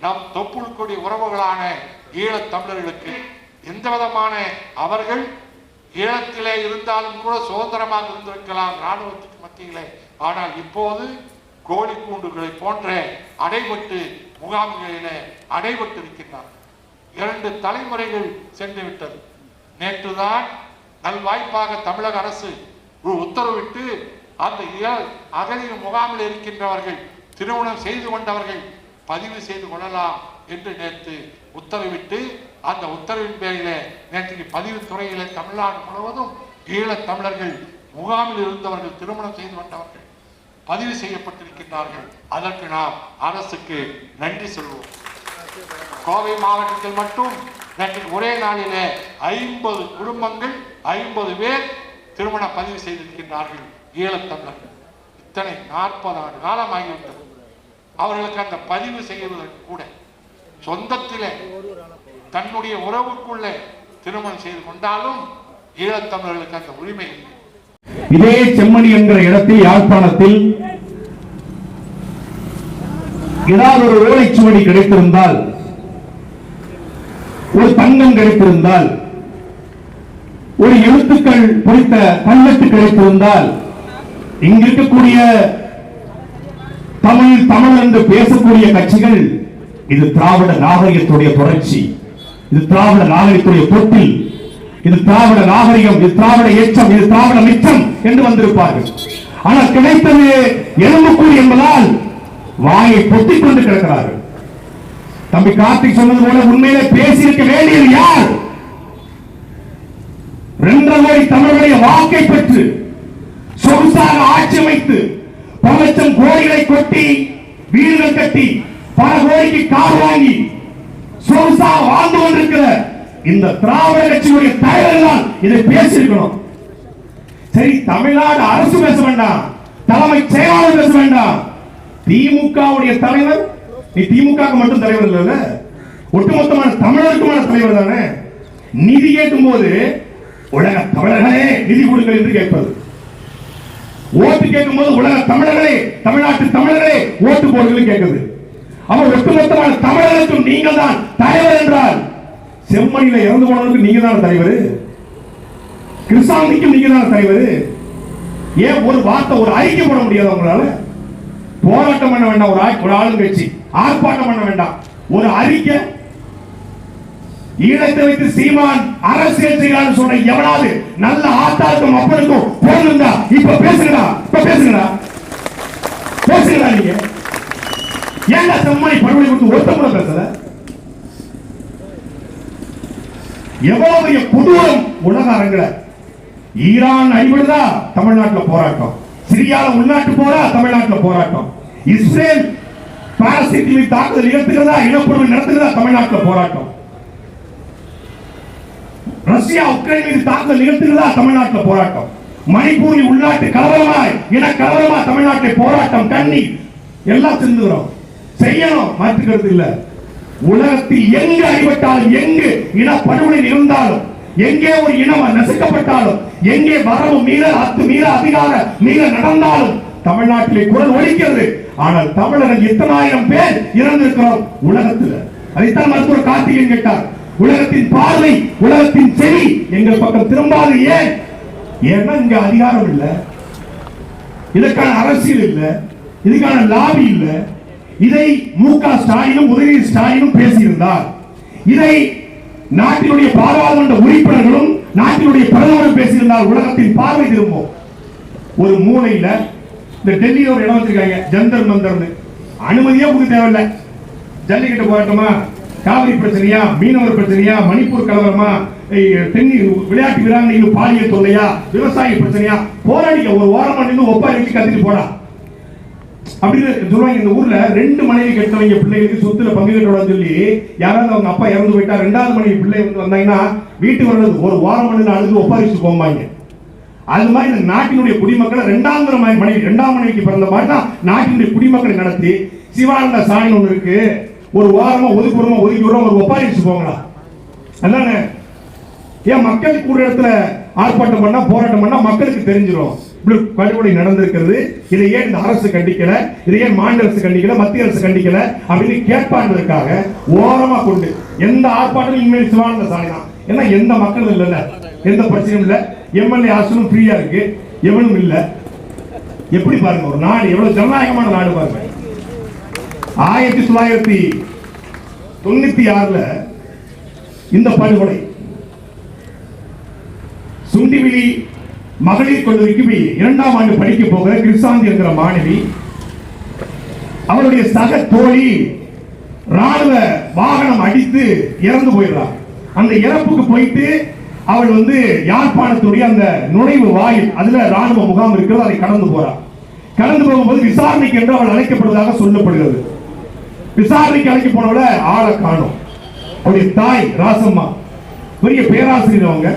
நம் தொப்புளுக்குடி உறவுகளான ஈழத் தமிழர்களுக்கு எந்த விதமான அவர்கள் ஈழத்திலே இருந்தாலும் கூட சுதந்திரமாக இருந்திருக்கலாம் இராணுவத்துக்கு மத்தியிலே. ஆனால் இப்போது கோழி கூண்டுகளை போன்ற அடைபட்டு முகாம்களிலே அடைபட்டு இருக்கின்றார் இரண்டு தலைமுறைகள் சென்று விட்டது நேற்றுதான் நல்வாய்ப்பாக தமிழக அரசு ஒரு உத்தரவிட்டு அந்த இய- முகாமில் இருக்கின்றவர்கள் திருமணம் செய்து கொண்டவர்கள் பதிவு செய்து கொள்ளலாம் என்று நேற்று உத்தரவிட்டு அந்த உத்தரவின் பேரிலே நேற்று பதிவு துறையிலே தமிழ்நாடு முழுவதும் ஈழத் தமிழர்கள் முகாமில் இருந்தவர்கள் திருமணம் செய்து கொண்டவர்கள் பதிவு செய்யப்பட்டிருக்கின்றார்கள். அதற்கு நாம் அரசுக்கு நன்றி சொல்வோம். கோவை மாவட்டத்தில் மட்டும் நேற்று ஒரே நாளிலே ஐம்பது குடும்பங்கள் ஐம்பது பேர் திருமண பதிவு செய்திருக்கின்றார்கள் ஈழத்தமிழர்கள் இத்தனை நாற்பது ஆண்டு காலமாகிவிட்டது அவர்களுக்கு அந்த பதிவு செய்வதற்கு கூட சொந்தத்திலே தன்னுடைய உறவுக்குள்ளே திருமணம் செய்து கொண்டாலும் ஈழத்தமிழர்களுக்கு அந்த உரிமை இல்லை. இதே செம்மணி என்கிற இடத்தில் யாழ்ப்பாணத்தில் ஏதாவது ஒரு ஓலைச்சுவடி கிடைத்திருந்தால் ஒரு தங்கம் கிடைத்திருந்தால் ஒரு எழுத்துக்கள் குறித்த கல்வெட்டு கிடைத்திருந்தால் இங்கிருக்கக்கூடிய தமிழ் தமிழ் என்று பேசக்கூடிய கட்சிகள் இது திராவிட நாகரிகத்துடைய தொடர்ச்சி. இது திராவிட நாகரிகத்துடைய தொட்டில் இது திராவிட நாகரிகம் இது திராவிட ஏற்றம் இது திராவிட மிச்சம் என்று வந்திருப்பார்கள். ஆனால் கிடைத்தது எலும்புக்கூடி என்பதால் வாயை பொத்திக் கொண்டு கிடக்கிறார்கள். தம்பி கார்த்திக் சொன்னது போல உண்மையிலே பேசியிருக்க வேண்டியது யார்? ரெண்டரை கோடி தமிழர்களுடைய வாக்கை பெற்று சொகுசாக ஆட்சி அமைத்து பல கோடிகளை கொட்டி வீடுகள் கட்டி பல கோடிக்கு கார் வாங்கி சொகுசாக வாழ்ந்து கொண்டிருக்கிற இந்த திராவிட கட்சியுடைய தலைவர் தான் இதை பேசியிருக்கணும். சரி தமிழ்நாடு அரசு பேச வேண்டாம் தலைமை செயலாளர் பேச வேண்டாம். திமுகவுடைய தலைவர் நீ திமுக மட்டும் தலைவர் இல்லைல்ல ஒட்டுமொத்தமான தமிழருக்குமான தலைவர் தானே. நிதி கேட்கும் போது உலக தமிழர்களே நிதி கொடுங்கள் என்று கேட்பது. ஓட்டு கேட்கும் போது உலக தமிழர்களே தமிழ்நாட்டு தமிழர்களே ஓட்டு போடுங்கள் கேட்குது. அவன் ஒட்டுமொத்தமான தமிழர்களுக்கும் நீங்கள் தான் தலைவர் என்றால் செம்மணியில இறந்து போனவருக்கு நீங்க தான் தலைவர்? கிருஷ்ணாந்திக்கும் நீங்க தான் தலைவர்? ஏன் ஒரு வார்த்தை ஒரு ஐக்கியம் போட முடியாது உங்களால? போராட்டம் பண்ண வேண்டாம் ஒரு ஒரு ஆளுங்கட்சி ஆர்ப்பாட்டம் பண்ண வேண்டாம். ஒரு அறிக்கை ஈழத்தை வைத்து சீமான் அரசியல் செய்யலாம் சொன்ன எவனாவது நல்ல ஆத்தாளுக்கும் அப்பனுக்கும் போயிருந்தா இப்ப பேசுங்கடா இப்ப பேசுங்கடா. பேசுங்கடா நீங்க. ஏன்டா செம்மணி படுகொலை கொடுத்து ஒருத்த கூட பேசல? எவ்வளவு பெரிய கொடூரம் உலக அரங்கில. ஈரான் அடிபடுதா தமிழ்நாட்டுல போராட்டம். சிரியால உள்நாட்டு போரா தமிழ்நாட்டில் போராட்டம். இஸ்ரேல் பாலஸ்தீன் தாக்குதல் நிகழ்த்துகிறதா இனப்பொருள் நடத்துகிறதா தமிழ்நாட்டில் போராட்டம். ரஷ்யா உக்ரைன் மீது தாக்குதல் நிகழ்த்துகிறதா தமிழ்நாட்டுல போராட்டம். மணிப்பூரில் உள்நாட்டு கலவரமாய் இன கலவரமா தமிழ்நாட்டில் போராட்டம் தண்ணி எல்லாம் சிந்துகிறோம் செய்யணும் மாற்றுக்கிறது இல்ல. உலகத்தில் எங்கு அடிபட்டாலும் எங்கு இன படுகொலை நிகழ்ந்தாலும் எங்கே ஒரு இனம் நசுக்கப்பட்டாலும் எங்கே வரவு மீற அத்து மீற அதிகார மீற நடந்தாலும் தமிழ்நாட்டிலே குரல் ஒழிக்கிறது ஆனால் தமிழர்கள் எத்தனாயிரம் பேர் இறந்திருக்கிறோம் உலகத்தில். அதைத்தான் மருத்துவர் கார்த்திகேயன் கேட்டார். உலகத்தின் பார்வை உலகத்தின் செவி எங்கள் பக்கம் திரும்பாது. ஏன்? ஏன்னா இங்க அதிகாரம் இல்லை. இதற்கான அரசியல் இல்லை. இதுக்கான லாபி இல்லை. இதை மு க ஸ்டாலினும் உதயநிதி ஸ்டாலினும் பேசியிருந்தார். இதை நாட்டினுடைய பாராளுமன்ற உறுப்பினர்களும் நாட்டினுடைய பிரதமரும் பேசியிருந்தால் உலகத்தின் பார்வை திரும்பும். ஒரு மூலையில இந்த டெல்லியில ஒரு இடம் வச்சிருக்காங்க. ஜந்தர் மந்தர்னு. அனுமதியே கொடுக்க தேவையில்லை. ஜல்லிக்கட்டு போராட்டமா? காவிரி பிரச்சனையா மீனவர் பிரச்சனையா மணிப்பூர் கலவரமா தென்னி விளையாட்டு வீராங்கனைகள் பாலியல் தொல்லையா விவசாய பிரச்சனையா போராடிக்க ஒரு ஓரமா நின்று ஒப்பாரி வச்சு கத்திட்டு போடா. அப்படின்னு சொல்லுவாங்க இந்த ஊர்ல ரெண்டு மனைவி கெட்டவங்க பிள்ளைகளுக்கு சொத்துல பங்கு கட்டணும்னு சொல்லி யாராவது அவங்க அப்பா இறந்து போயிட்டா ரெண்டாவது மனைவி பிள்ளை வந்து வந்தாங்கன்னா வீட்டுக்கு வர்றது ஒரு வாரம் மணி அழுது ஒப்பாரிச்சு போவாங்க அது மாதிரி இந்த நாட்டினுடைய குடிமக்களை ரெண்டாவது மனைவி ரெண்டாம் மனைவிக்கு பிறந்த மாதிரி தான் நாட்டினுடைய குடிமக்களை நடத்தி சிவானந்த சாணி ஒன்று இருக்கு. ஒரு வாரமா ஒதுக்குறோமா ஒதுக்கி விடுறோம் ஒரு ஒப்பாரி போங்களா அதானே? ஏன் மக்கள் கூடுற இடத்துல ஆர்ப்பாட்டம் பண்ணா போராட்டம் பண்ணா மக்களுக்கு தெரிஞ்சிடும் இப்படி படுகொலை நடந்திருக்கிறது. இதை ஏன் இந்த அரசு கண்டிக்கல? இதை ஏன் மாநில அரசு கண்டிக்கல? மத்திய அரசு கண்டிக்கல? அப்படின்னு கேட்பான்றதுக்காக ஓரமா கொண்டு எந்த ஆர்ப்பாட்டமும் இனிமேல் சிவானந்த சாலை தான். ஏன்னா எந்த மக்களும் இல்லைல்ல எந்த பிரச்சனையும் இல்லை. எம்எல்ஏ ஆசனும் ஃப்ரீயா இருக்கு. எவனும் இல்லை. எப்படி பாருங்க ஒரு நாடு எவ்வளவு ஜனநாயகமான நாடு பாருங்க. ஆயிரத்தி தொள்ளாயிரத்தி தொண்ணூத்தி ஆறுல இந்த படுகொலை. சுண்டிவிழி மகளிர் கல்லூரிக்கு போய் இரண்டாம் ஆண்டு படிக்க போகிற கிருஷ்ணாந்தி என்கிற மாணவி அவருடைய சக தோழி ராணுவ வாகனம் அடித்து இறந்து போயிடுறார் அந்த இறப்புக்கு போயிட்டு அவள் வந்து யாழ்ப்பாணத்துடைய அந்த நுழைவு வாயில் அதுல ராணுவ முகாம் இருக்கிறது அதை கடந்து போறார் கடந்து போகும்போது விசாரணைக்கு என்று அவள் அழைக்கப்படுவதாக சொல்லப்படுகிறது. விசாரணைக்கு அழைக்க போனவள ஆளை காணும். அவருடைய தாய் ராசம்மா. பெரிய பேராசிரியர் அவங்க.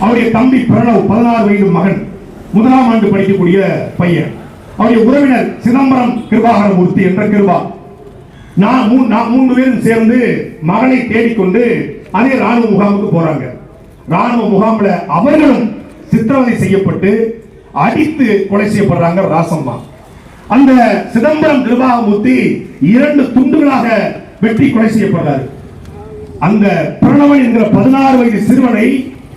அவருடைய தம்பி பிரணவ் பதினாறு வயது மகன். முதலாம் ஆண்டு படிக்கக்கூடிய பையன். அவருடைய உறவினர் சிதம்பரம் கிருபாகரமூர்த்தி என்ற கிருபா. நான் மூணு நான் மூன்று பேரும் சேர்ந்து மகனை தேடிக்கொண்டு அதே ராணுவ முகாமுக்கு போறாங்க. ராணுவ முகாமில் அவர்களும் சித்திரவதை செய்யப்பட்டு அடித்து கொலை செய்யப்படுறாங்க ராசம்மா. அந்த சிதம்பரம் கிருபாகமூர்த்தி இரண்டு துண்டுகளாக வெட்டி கொலை செய்யப்படுறாரு. அந்த பிரணவன் என்கிற பதினாறு வயது சிறுவனை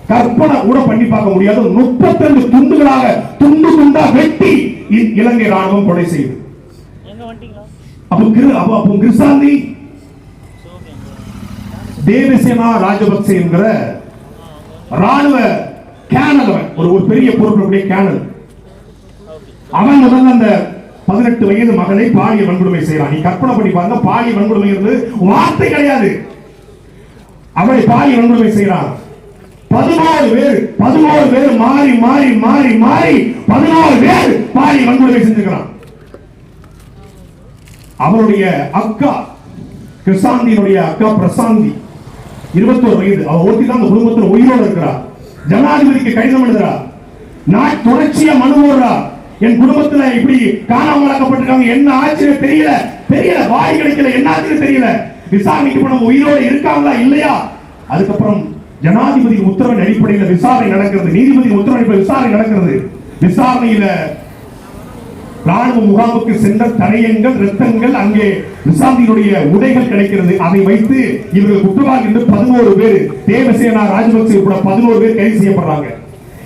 கற்பனை கூட பண்ணி பார்க்க முடியாத. முப்பத்தஞ்சு துண்டுகளாக துண்டு துண்டா வெட்டி இலங்கை ராணுவம் கொலை செய்யுது. அப்போ கிரு அப்போ அப்போ கிருசாந்தி தேவசேனா ராஜபக்சே என்கிற ராணுவ கேனல் ஒரு பெரிய பொறுப்புடைய கேனல். அவன் முதல்ல அந்த பதினெட்டு வயது மகனை பாலிய வன்கொடுமை செய்யறான் நீ கற்பனை பண்ணி பாருங்க பாலிய வன்கொடுமை என்பது வார்த்தை கிடையாது. அவளை பாலிய வன்கொடுமை செய்யறான் பதினோரு பேர் பதினோரு பேர் மாறி மாறி மாறி மாறி பதினோரு பேர் பாலிய வன்கொடுமை செஞ்சுக்கிறான் அவருடைய அக்கா கிருஷாந்தியினுடைய அக்கா பிரசாந்தி இருபத்தோரு வயது. அவ ஒருத்தி தான் அந்த குடும்பத்தில் உயிரோடு இருக்கிறா. ஜனாதிபதிக்கு கடிதம் எழுதுறா. நான் தொடர்ச்சியா மனு போடுறா. என் குடும்பத்துல இப்படி காணாமல் ஆக்கப்பட்டிருக்காங்க என்ன ஆச்சுன்னு தெரியல. தெரியல. வாய் கிடைக்கல. என்ன ஆச்சுன்னு தெரியல. விசாரணைக்கு போன உயிரோட இருக்காங்களா இல்லையா? அதுக்கப்புறம் ஜனாதிபதி உத்தரவின் அடிப்படையில் விசாரணை நடக்கிறது. நீதிபதி உத்தரவின் விசாரணை நடக்கிறது. விசாரணையில ராணுவ முகாமுக்கு சென்ற தடயங்கள் ரத்தங்கள் அங்கே விசாரணையினுடைய உடைகள் கிடைக்கிறது. அதை வைத்து இவர்கள் குற்றவாளி என்று பதினோரு பேர் தேவசேனா ராஜபக்சே உட்பட பதினோரு பேர் கைது செய்யப்படுறாங்க.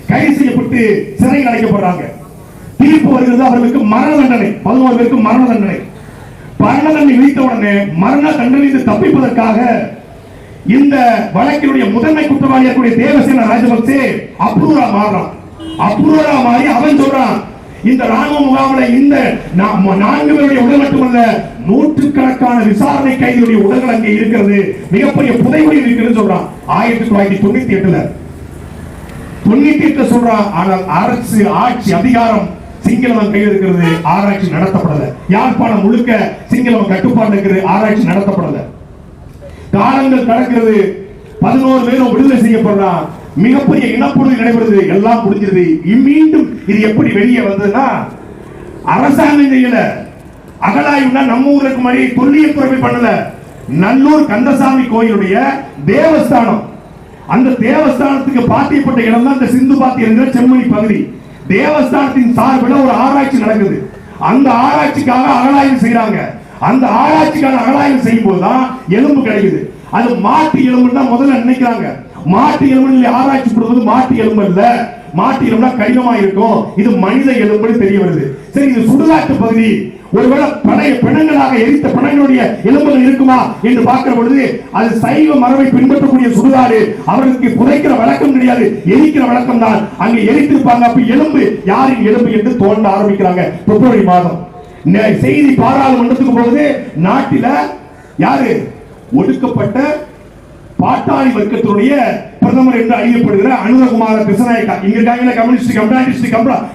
கைது செய்யப்பட்டு சிறையில் அடைக்கப்படுறாங்க. தீர்ப்பு வருகிறது அவர்களுக்கு மரண தண்டனை. பதினோரு பேருக்கு மரண தண்டனை. மரண தண்டனை விதித்த உடனே மரண தண்டனை தப்பிப்பதற்காக இந்த வழக்கினுடைய முதன்மை குற்றவாளியாக கூடிய ராஜபக்சே அப்ரூரா மாறுறான். அப்ரூரா மாறி அவன் சொல்றான் இந்த ராணுவ முகாமில் இந்த நான்கு பேருடைய உடல் மட்டுமல்ல நூற்றுக்கணக்கான விசாரணை கைதியுடைய உடல்கள் அங்கே இருக்கிறது மிகப்பெரிய புதைமொழி இருக்கிறது சொல்றான். ஆயிரத்தி தொள்ளாயிரத்தி தொண்ணூத்தி எட்டுல. தொண்ணூத்தி எட்டு சொல்றான் ஆனால் அரசு ஆட்சி அதிகாரம் சிங்களவன் கையில் இருக்கிறது ஆராய்ச்சி நடத்தப்படல. யாழ்ப்பாணம் முழுக்க சிங்களவன் கட்டுப்பாடு இருக்கிறது ஆராய்ச்சி நடத்தப்படல. காலங்கள் கடக்கிறது பதினோரு பேரும் விடுதலை செய்யப்படுறான் மிகப்பெரிய இனப்படுகொலை நடைபெறுது எல்லாம் முடிஞ்சிருது. மீண்டும் இது எப்படி வெளியே வந்ததுன்னா அரசாங்கம் செய்யல அகலாய்வுனா நம்ம ஊருக்கு மாதிரி தொல்லியல் துறை பண்ணல. நல்லூர் கந்தசாமி கோயிலுடைய தேவஸ்தானம். அந்த தேவஸ்தானத்துக்கு பாத்தியப்பட்ட இடம் தான் இந்த சிந்து பாத்தியம் செம்மணி பகுதி. தேவஸ்தானத்தின் சார்பில் ஒரு ஆராய்ச்சி நடக்குது. அந்த ஆராய்ச்சிக்காக அகலாய்வு செய்யறாங்க அந்த ஆராய்ச்சிக்கான அகலாய்வு செய்யும் போதுதான் எலும்பு கிடைக்குது. அது மாட்டு எலும்புன்னு தான் முதல்ல நினைக்கிறாங்க. மாட்டு எலும்பு ஆராய்ச்சி கொடுப்பது மாட்டு எலும்பு இல்ல. மாட்டு எலும்புனா கடினமா இருக்கும். இது மனித எலும்புன்னு தெரிய வருது. சரி இது சுடுகாட்டு பகுதி. ஒருவேளை பழைய பிணங்களாக எரித்த பிணங்களுடைய எலும்புகள் இருக்குமா என்று பார்க்கிற பொழுது அது சைவ மரபை பின்பற்றக்கூடிய சுடுகாடு அவர்களுக்கு புதைக்கிற வழக்கம் கிடையாது எரிக்கிற வழக்கம் தான். அங்க எரித்திருப்பாங்க அப்ப எலும்பு யாரின் எலும்பு என்று தோண்ட ஆரம்பிக்கிறாங்க. பிப்ரவரி மாதம். செய்தி பாராளுமன்றத்துக்கு போகுது நாட்டில யாரு? ஒடுக்கப்பட்ட பாட்டாளி வர்க்கத்தினுடைய பிரதமர் என்று அறியப்படுகிற அனுரகுமார கிருஷ்ணநாயக்கா. இங்க இருக்காங்க கம்யூனிஸ்ட் கம்யூனிஸ்ட்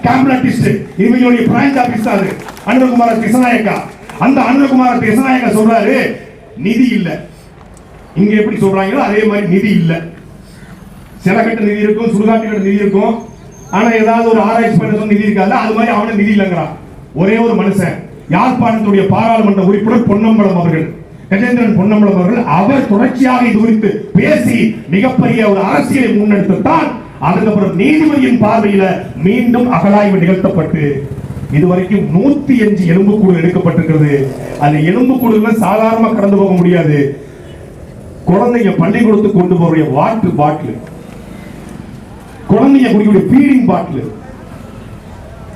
கம்யூனிஸ்ட் இவங்களுடைய பிரான்ச் ஆபீஸ் தான் அது. அனுரகுமார கிருஷ்ணநாயக்கா. அந்த அனுரகுமார கிருஷ்ணநாயக்கா சொல்றாரு நிதி இல்ல. இங்க எப்படி சொல்றாங்களோ அதே மாதிரி நிதி இல்ல. சில கட்ட நிதி இருக்கும் சுடுகாட்டு கட்ட நிதி இருக்கும். ஆனா ஏதாவது ஒரு ஆராய்ச்சி பண்ண நிதி இருக்காது அது மாதிரி அவனுக்கு நிதி இல்லைங்கிறான் ஒரே ஒரு மனுஷன். யாழ்ப்பாணத்துடைய பாராளுமன்ற உறுப்பினர் பொன்னம்பலம் அவர்கள்? கஜேந்திரன் பொன்னம்பலம் அவர்கள். அவர் தொடர்ச்சியாக இது குறித்து பேசி மிகப்பெரிய ஒரு அரசியலை முன்னெடுத்துத்தான் அதுக்கப்புறம் நீதிபதியின் பார்வையில மீண்டும் அகலாய்வு நிகழ்த்தப்பட்டு இதுவரைக்கும் நூத்தி அஞ்சு எலும்புக்கூடு எடுக்கப்பட்டிருக்கிறது. அந்த எலும்புக்கூடுல சாதாரணமா கடந்து போக முடியாது. குழந்தைங்க பள்ளிக்கூடத்துக்கு கொண்டு போற வாட்டர் பாட்டில். குழந்தைங்க குடிக்கக்கூடிய பீடிங் பாட்டில்.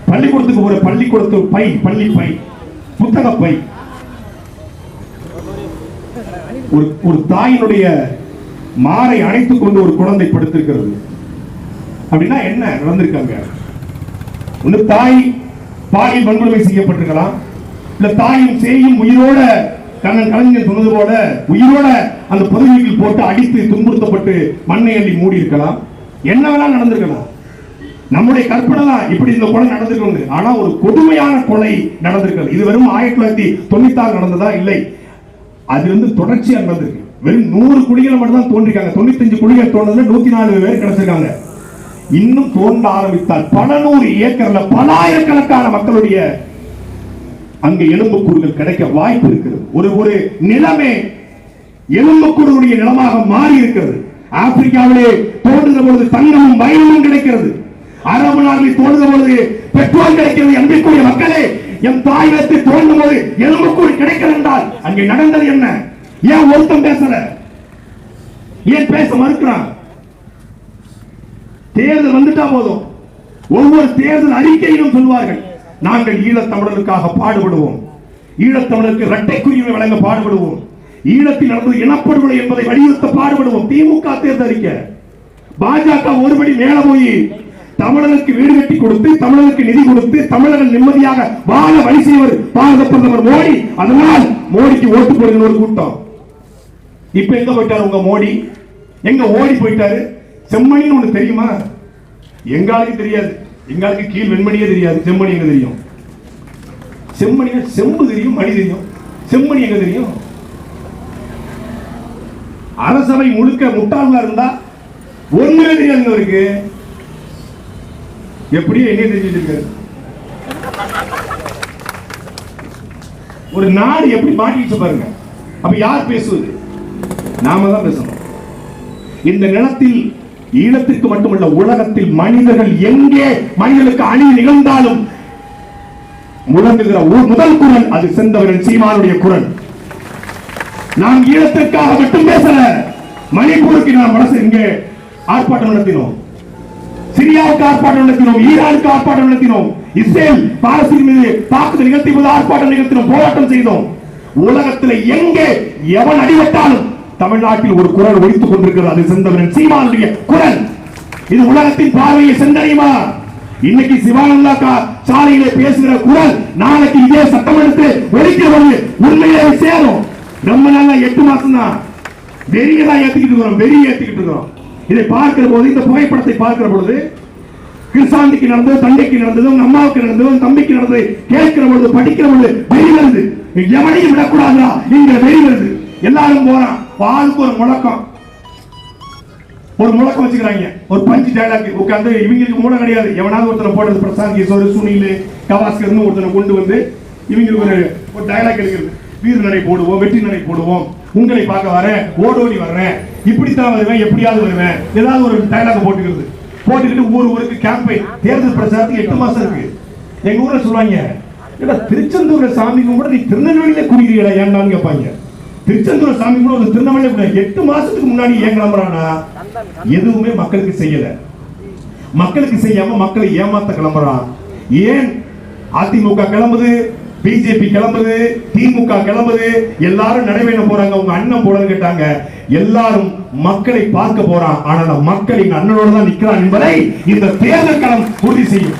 பள்ளிக்கூடத்துக்கு போற பள்ளிக்கூடத்து பை பள்ளி பை புத்தக பை. ஒரு ஒரு தாயினுடைய மாறை அணைத்துக் கொண்டு ஒரு குழந்தை படுத்திருக்கிறது. அப்படின்னா என்ன நடந்திருக்காங்க ஒன்று தாய் பாலியல் வன்கொடுமை செய்யப்பட்டிருக்கலாம். இல்ல தாயும் சேயும் உயிரோட கண்ணன் கலைஞர் சொன்னது போல உயிரோட அந்த பதவியில் போட்டு அடித்து துன்புறுத்தப்பட்டு மண்ணை அள்ளி மூடி இருக்கலாம் என்ன வேணாலும் நடந்திருக்கலாம். நம்முடைய கற்பனை தான் இப்படி இந்த கொலை நடந்திருக்கு ஆனா ஒரு கொடுமையான கொலை நடந்திருக்கிறது. இது வெறும் ஆயிரத்தி தொள்ளாயிரத்தி தொண்ணூத்தி ஆறு நடந்ததா? இல்லை. அது வந்து தொடர்ச்சியா நடந்திருக்கு. வெறும் நூறு குடிகளை மட்டும் தான் தோன்றிருக்காங்க. தொண்ணூத்தஞ்சு குடிகள் தோன்றதுல நூத்தி நாலு பேர் கிடைச்சிருக்காங்க. இன்னும் தோன்ற ஆரம்பித்தால் பல நூறு ஏக்கர்ல பல ஆயிரக்கணக்கான மக்களுடைய அங்கு எலும்புக்கூறுகள் கிடைக்க வாய்ப்பு இருக்கிறது. ஒரு ஒரு நிலமே எலும்புக்கூறுடைய நிலமாக மாறி இருக்கிறது ஆப்பிரிக்காவிலே தோன்றுகிற பொழுது தங்கமும் வைரமும் கிடைக்கிறது. அரபு நாட்டில் தோன்றுகிற பொழுது பெட்ரோல் கிடைக்கிறது. அன்பிற்குரிய மக்களே என் தாயகத்தை தோன்றும் போது எலும்புக்கூறு கிடைக்கிறது என்றால் அங்கே நடந்தது என்ன? ஏன் ஒருத்தன் பேசல? ஏன் பேச மறுக்கிறான்? தேர்தல் வந்துட்டா போதும். ஒவ்வொரு தேர்தல் அறிக்கையிலும் சொல்வார்கள் நாங்கள் ஈழத்தமிழருக்காக பாடுபடுவோம். ஈழத்தமிழருக்கு இரட்டை குடியுரிமை வழங்க பாடுபடுவோம். ஈழத்தில் நடந்தது இனப்படுகொலை என்பதை வலியுறுத்த பாடுபடுவோம். திமுக தேர்தல் அறிக்கை பாஜக ஒருபடி மேல போய் தமிழனுக்கு வீடு கட்டி கொடுத்து தமிழனுக்கு நிதி கொடுத்து தமிழர்கள் நிம்மதியாக வாழ வழி செய்வர் பாரத பிரதமர் மோடி. அதனால் மோடிக்கு ஓட்டு போடுகிற ஒரு கூட்டம். இப்ப எங்க போயிட்டாரு உங்க மோடி? எங்க ஓடி போயிட்டாரு? செம்மணின்னு ஒண்ணு தெரியுமா? எங்காளுக்கு தெரியாது. எங்காலுக்கு கீழ் வெண்மணியே தெரியாது. செம்மணி எங்க தெரியும்? செம்மணி செம்பு தெரியும் மணி தெரியும். செம்மணி எங்க தெரியும்? அரசவை முழுக்க முட்டாளா இருந்தா ஒண்ணுமே தெரியாதுங்க அவருக்கு எப்படியோ என்ன தெரிஞ்சிட்டு இருக்காரு ஒரு நாடு எப்படி மாட்டிச்சு பாருங்க. அப்ப யார் பேசுவது? நாம தான் பேசணும். இந்த நிலத்தில் ஈழத்திற்கு மட்டுமல்ல உலகத்தில் மனிதர்கள் எங்கே மனிதர்களுக்கு அணி நிகழ்ந்தாலும் முழங்குகிற ஒரு முதல் குரல் அது செந்தவர்கள் சீமானுடைய குரல். நாம் ஈழத்திற்காக மட்டும் பேசல மணிப்பூருக்கு நாம் மனசு இங்கே ஆர்ப்பாட்டம் நடத்தினோம்? சிரியாவுக்கு ஆர்ப்பாட்டம் நடத்தினோம் ஈரானுக்கு ஆர்ப்பாட்டம் நடத்தினோம் இஸ்ரேல் பாலஸ்தீன் மீது தாக்குதல் நிகழ்த்தி போது ஆர்ப்பாட்டம் நிகழ்த்தினோம் போராட்டம் செய்தோம். உலகத்தில் எங்கே எவன் அடிபட்டாலும் தமிழ்நாட்டில் ஒரு குரல் ஒழித்துக் கொண்டிருக்கிறது அது செந்தவன் சீமானுடைய குரல். இது உலகத்தின் பார்வையை சென்றடையுமா? இன்னைக்கு சிவானந்தா சாலையில பேசுகிற குரல் நாளைக்கு இதே சட்டமன்றத்தை எடுத்து பொழுது உண்மையிலே சேரும். நம்ம நாளா எட்டு மாசம் தான் வெறியை தான் ஏத்திக்கிட்டு இருக்கிறோம் வெறியை ஏத்திக்கிட்டு இருக்கிறோம். இதை பார்க்கிற போது இந்த புகைப்படத்தை பார்க்கிற பொழுது கிருஷ்ணாந்திக்கு நடந்தது தண்டைக்கு நடந்தது உங்க அம்மாவுக்கு நடந்தது உங்க தம்பிக்கு நடந்தது கேட்கிற பொழுது படிக்கிற பொழுது வெறி வருது. எவனையும் விடக்கூடாதா இங்க வெறி வருது. எல்லாரும் போறான். பாலுக்கு ஒரு முழக்கம். ஒரு முழக்கம் வச்சுக்கிறாங்க. ஒரு பஞ்சு டைலாக் உட்காந்து இவங்களுக்கு மூலம் கிடையாது. எவனாவது ஒருத்தனை போடுறது பிரசாந்த் கிஷோர் சுனில் கவாஸ்கர்னு ஒருத்தனை கொண்டு வந்து இவங்களுக்கு ஒரு ஒரு டைலாக் எடுக்கிறது. வீர நடை போடுவோம் வெற்றி நடை போடுவோம். உங்களை பார்க்க வரேன் ஓடோடி வர்றேன். இப்படித்தான் வருவேன் எப்படியாவது வருவேன். ஏதாவது ஒரு டயலாக் போட்டுக்கிறது. போட்டுக்கிட்டு ஊர் ஊருக்கு கேம்பெயின் தேர்தல் பிரச்சாரத்துக்கு எட்டு மாசம் இருக்கு. எங்க ஊர்ல சொல்லுவாங்க ஏன்னா திருச்செந்தூர்ல சாமி கும்பிட நீ திருநெல்வேலியில குடிக்கிறீங்களா? ஏன்னான்னு கேட்பாங்க. திருச்செந்தூர் சாமி கூட ஒரு திருநெல்வேலி கூட எட்டு மாசத்துக்கு முன்னாடி ஏன் கிளம்புறானா எதுவுமே மக்களுக்கு செய்யல. மக்களுக்கு செய்யாம மக்களை ஏமாத்த கிளம்புறான் ஏன் அதிமுக கிளம்புது பிஜேபி கிளம்புது திமுக கிளம்புது எல்லாரும் நடைபெற போறாங்க உங்க அண்ணன் போலன்னு கேட்டாங்க. எல்லாரும் மக்களை பார்க்க போறான். ஆனா மக்கள் எங்க அண்ணனோட தான் நிக்கிறான் என்பதை இந்த தேர்தல் களம் உறுதி செய்யும்.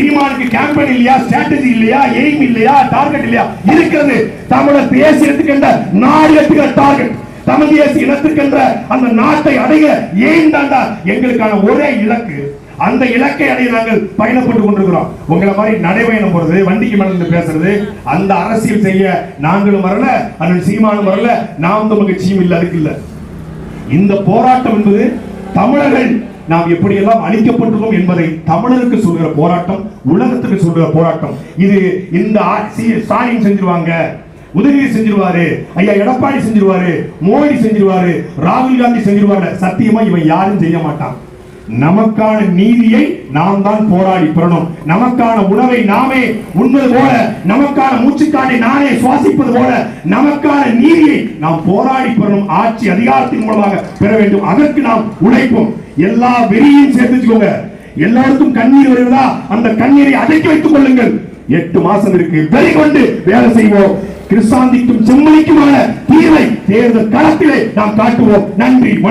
சீமானுக்கு கேம்பெயின் இல்லையா ஸ்ட்ராட்டஜி இல்லையா எய்ம் இல்லையா டார்கெட் இல்லையா? இருக்கிறது. தமிழர் தேசியத்துக்கு நாடு எட்டுகிற டார்கெட் தமிழ் தேசிய இனத்துக்கென்ற அந்த நாட்டை அடைய ஏன் தாண்டா எங்களுக்கான ஒரே இலக்கு? அந்த இலக்கை அடைய நாங்கள் பயணப்பட்டு கொண்டிருக்கிறோம். உங்களை மாதிரி நடைபயணம் போறது வண்டிக்கு மறந்து பேசுறது அந்த அரசியல் செய்ய நாங்களும் வரல அண்ணன் சீமானும் வரல நாம் நமக்கு சீம் இல்லை அதுக்கு இல்லை. இந்த போராட்டம் என்பது தமிழர்கள் நாம் எப்படியெல்லாம் அழிக்கப்பட்டுள்ளோம் என்பதை தமிழருக்கு சொல்கிற போராட்டம் உலகத்துக்கு சொல்கிற போராட்டம். இது இந்த ஸ்டாலின் செஞ்சிருவாங்க உதவி செஞ்சிருவாரு ஐயா எடப்பாடி செஞ்சிருவாரு மோடி செஞ்சிருவாரு ராகுல் காந்தி செஞ்சிருவாரு சத்தியமா இவன் யாரும் செய்ய மாட்டான். நமக்கான நீதியை நாம் தான் போராடி பெறணும். நமக்கான உணவை நாமே உண்பது போல நமக்கான மூச்சுக்காட்டை நானே சுவாசிப்பது போல நமக்கான நீதியை நாம் போராடி பெறணும். ஆட்சி அதிகாரத்தின் மூலமாக பெற வேண்டும். அதற்கு நாம் உழைப்போம். எல்லா வெறியையும் சேர்த்து வச்சுக்கோங்க. எல்லாருக்கும் கண்ணீர் வருகிறதா அந்த கண்ணீரை அடக்கி வைத்துக் கொள்ளுங்கள். எட்டு மாசம் இருக்கு. வெறி கொண்டு வேலை செய்வோம். கிறிஸ்தாந்திக்கும் செம்மொழிக்குமான தீர்வை தேர்தல் களத்திலே நாம் காட்டுவோம். நன்றி வணக்கம்.